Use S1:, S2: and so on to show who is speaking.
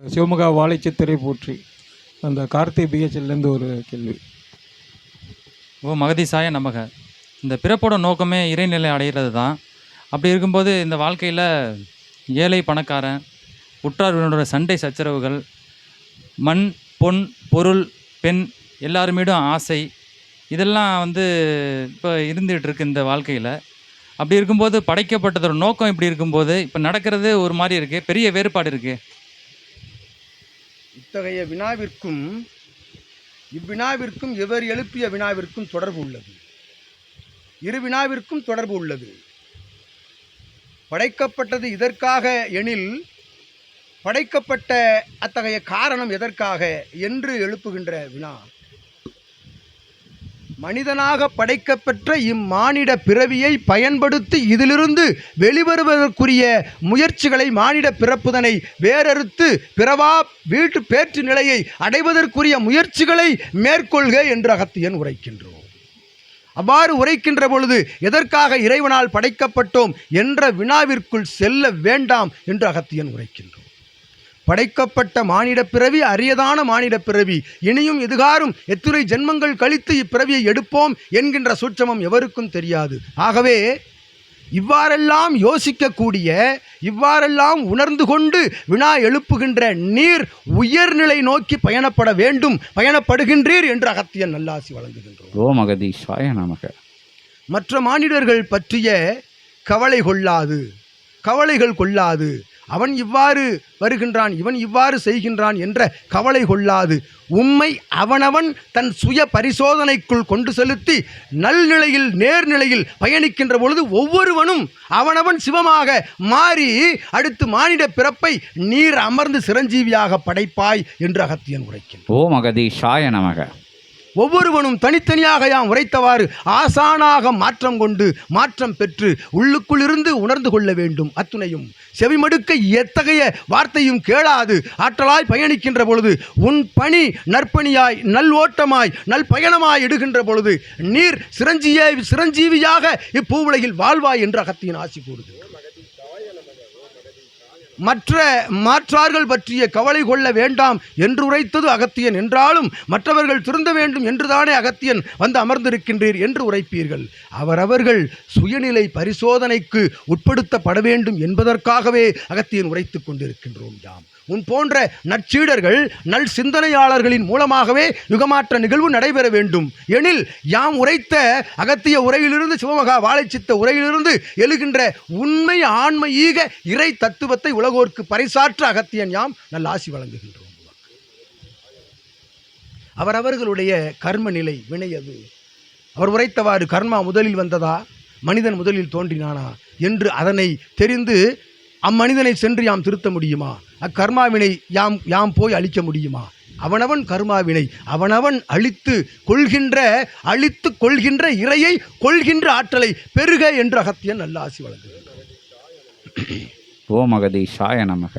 S1: சிவமுகா வாழைச்சித்திரை போற்றி. அந்த கார்த்தி பிஹெச்எல்லேருந்து ஒரு கேள்வி.
S2: ஓ மகதிசாய நமக. இந்த பிறப்போட நோக்கமே இறைநிலை அடைகிறது தான். அப்படி இருக்கும்போது இந்த வாழ்க்கையில் ஏழை பணக்காரன் உற்றார்களோட சண்டை சச்சரவுகள் மண் பொன் பொருள் பெண் எல்லாருமீடும் ஆசை இதெல்லாம் வந்து இப்போ இருந்துகிட்ருக்கு இந்த வாழ்க்கையில். அப்படி இருக்கும்போது படைக்கப்பட்டதோட நோக்கம் இப்படி இருக்கும்போது இப்போ நடக்கிறது ஒரு மாதிரி இருக்குது பெரிய வேறுபாடு இருக்குது
S3: இத்தகைய வினாவிற்கும் இவ்வினாவிற்கும் எவர் எழுப்பிய வினாவிற்கும் தொடர்பு உள்ளது. இரு வினாவிற்கும் தொடர்பு உள்ளது. படைக்கப்பட்டது இதற்காக எனில் படைக்கப்பட்ட அத்தகைய காரணம் எதற்காக என்று எழுப்புகின்ற வினா. மனிதனாக படைக்கப்பெற்ற இம்மானிட பிறவியை பயன்படுத்தி இதிலிருந்து வெளிவருவதற்குரிய முயற்சிகளை மானிட பிறப்புதனை வேறறுத்து பிறவா வீட்டு பேற்று நிலையை அடைவதற்குரிய முயற்சிகளை மேற்கொள்க என்று அகத்தியன் உரைக்கின்றோம். அவ்வாறு உரைக்கின்ற பொழுது எதற்காக இறைவனால் படைக்கப்பட்டோம் என்ற வினாவிற்குள் செல்ல வேண்டாம் என்று அகத்தியன் உரைக்கின்றோம். படைக்கப்பட்ட மானிட பிறவி அரியதான மானிட பிறவி. இனியும் இதுகாரும் எத்துறை ஜென்மங்கள் கழித்து இப்பிறவியை எடுப்போம் என்கின்ற சூட்சமம் எவருக்கும் தெரியாது. ஆகவே இவ்வாறெல்லாம் யோசிக்கக்கூடிய இவ்வாறெல்லாம் உணர்ந்து கொண்டு வினா எழுப்புகின்ற நீர் உயர்நிலை நோக்கி பயணப்பட வேண்டும் பயணப்படுகின்றீர் என்று அகத்தியன் நல்லாசி வழங்குகின்றோம்
S4: ஓ மகதீஷாய நமக.
S3: மற்ற மானிடர்கள் பற்றிய கவலை கொள்ளாது கவலைகள் கொள்ளாது. அவன் இவ்வாறு வருகின்றான் இவன் இவ்வாறு செய்கின்றான் என்ற கவலை கொள்ளாது. உம்மை அவனவன் தன் சுய பரிசோதனைக்குள் கொண்டு செலுத்தி நல்நிலையில் நேர்நிலையில் பயணிக்கின்ற பொழுது ஒவ்வொருவனும் அவனவன் சிவமாக மாறி அடுத்து மானிட பிறப்பை நீர் அமர்ந்து சிரஞ்சீவியாக படைப்பாய் என்று அகத்தியன் உரைக்கின்றான்.
S4: ஓ மகதீஷாய நமக.
S3: ஒவ்வொருவனும் தனித்தனியாக யாம் உரைத்தவாறு ஆசானாக மாற்றம் கொண்டு மாற்றம் பெற்று உள்ளுக்குள்ளிருந்து உணர்ந்து கொள்ள வேண்டும் அத்துணையும். செவிமடுக்க எத்தகைய வார்த்தையும் கேளாது. ஆற்றலாய் பயணிக்கின்ற பொழுது உன் பணி நற்பணியாய் நல் ஓட்டமாய் நல் பயணமாய் இடுகின்ற பொழுது நீர் சிரஞ்சீய சிரஞ்சீவியாக இப்பூவுலகில் வாழ்வாய் என்று அகத்தியின் ஆசி கூறுது மற்ற மாற்றார்கள் பற்றிய கவலை கொள்ள வேண்டாம் என்று உரைத்தது அகத்தியன் என்றாலும் மற்றவர்கள் திருந்த வேண்டும் என்றுதானே அகத்தியன் வந்து அமர்ந்திருக்கின்றீர் என்று உரைப்பீர்கள். அவரவர்கள் சுயநிலை பரிசோதனைக்கு உட்படுத்தப்பட வேண்டும் என்பதற்காகவே அகத்தியன் உரைத்துக் கொண்டிருக்கின்றோம் யாம். உன் போன்ற நற்சீடர்கள் நல் சிந்தனையாளர்களின் மூலமாகவே யுகமாற்ற நிகழ்வு நடைபெற வேண்டும். எனில் யாம் உரைத்த அகத்திய உரையிலிருந்து சிவமகா வாழைச்சித்த உரையிலிருந்து எழுகின்ற உண்மை ஆன்மையீக இறை தத்துவத்தை உலகோர்க்கு பறைசாற்ற அகத்தியன் யாம் நல்ல ஆசி வழங்குகின்றோம். அவரவர்களுடைய கர்ம நிலை வினையது. அவர் உரைத்தவாறு கர்மா முதலில் வந்ததா? மனிதன் முதலில் தோன்றினானா? என்று அதனை தெரிந்து அம்மனிதனை சென்று யாம் திருத்த முடியுமா? அக்கர்மாவினை யாம் யாம் போய் அழிக்க முடியுமா? அவனவன் கர்மாவினை அவனவன் அழித்து கொள்கின்ற அழித்து கொள்கின்ற இறையை கொள்கின்ற ஆற்றலை பெருக என்று அகத்தியன் நல்ல ஆசி வழங்குகின்றார்
S4: ஓ மகதீஷாய நமக.